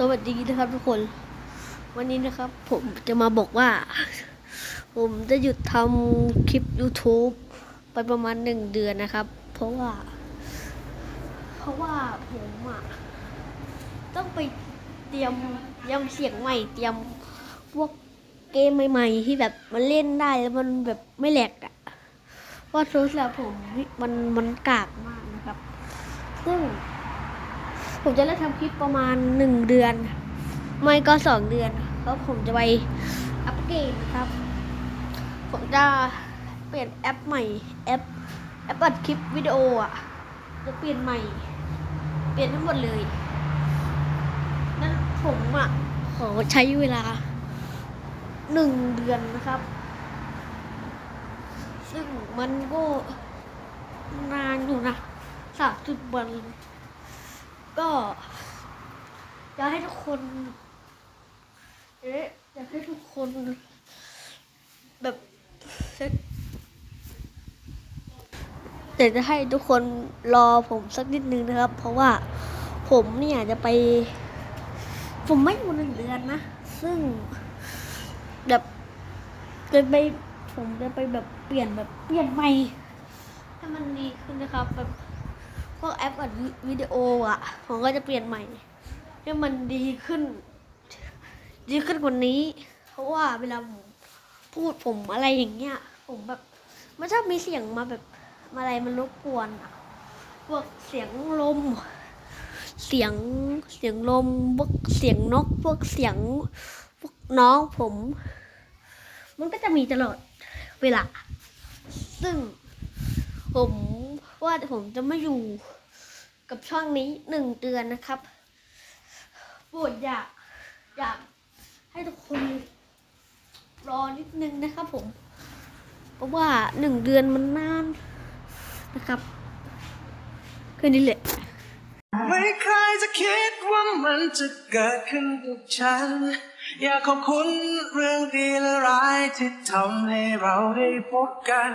สวัสดีนะครับทุกคน วันนี้นะครับ ผมจะมาบอกว่า ผมจะหยุดทำคลิป YouTube ไปประมาณหนึ่งเดือนนะครับ เพราะว่า เพราะว่าผมอะต้องไปเตรียมเตรียำเสียงใหม่ เตรียมพวกเกมใหม่ ๆ ที่แบบมันเล่นได้แล้วมันแบบไม่แหลกอะเพราะโทรศัพท์ผมมันมันกากมากนะครับซึ่ง ผมจะเริ่มทำคลิปประมาณหนึ่งเดือน ไม่ก็สองเดือนแล้วผมจะไปอัปเกรดนะครับ ผมจะเปลี่ยนแอปใหม่ แอปแอปอัดคลิปวิดีโออะจะเปลี่ยนใหม่ เปลี่ยนทั้งหมดเลยนั้นผมอะขอใช้เวลาหนึ่งเดือนนะครับ ซึ่งมันก็นานอยู่นะสามสิบวัน ก็อยากให้ทุกคนเอ๊ะอยากให้ทุกคน แบบแต่จะให้ทุกคนรอผมสักนิดนึงนะครับ เพราะว่าผมเนี่ยจะไป ผมไม่อยู่หนึ่งเดือนนะ ซึ่งแบบจะไปผมจะไปแบบเปลี่ยนแบบเปลี่ยนใหม่ให้มันดีขึ้นนะครับแบบ วกแอปอัดวิดีโออะ ผมก็จะเปลี่ยนใหม่ ให้มันดีขึ้น ดีขึ้นกว่านี้ เพราะว่าเวลาผมพูดผมอะไรอย่างเงี้ย ผมแบบมันชอบมีเสียงมาแบบอะไรมันรบกวนอะพวกเสียงลม เสียงเสียงลมพวกเสียงนกพวกเสียงพวกน้องผม มันก็จะมีตลอดเวลา ซึ่งผมว่าผมจะไม่อยู่ กับช่องนี้หนึ่งเดือนนะครับโปรดอยากอยากให้ทุกคนรอนิดนึงนะครับผม เพราะว่าหนึ่งเดือนมันนานนะครับแค่นี้แหละไม่เคยจะคิดว่ามันจะเกิดขึ้นกับฉัน อยากขอบคุณเรื่องดีและร้ายที่ทำให้เราได้พบกัน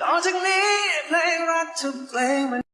ต่อจากนี้เพลงรักทุกเพลงมัน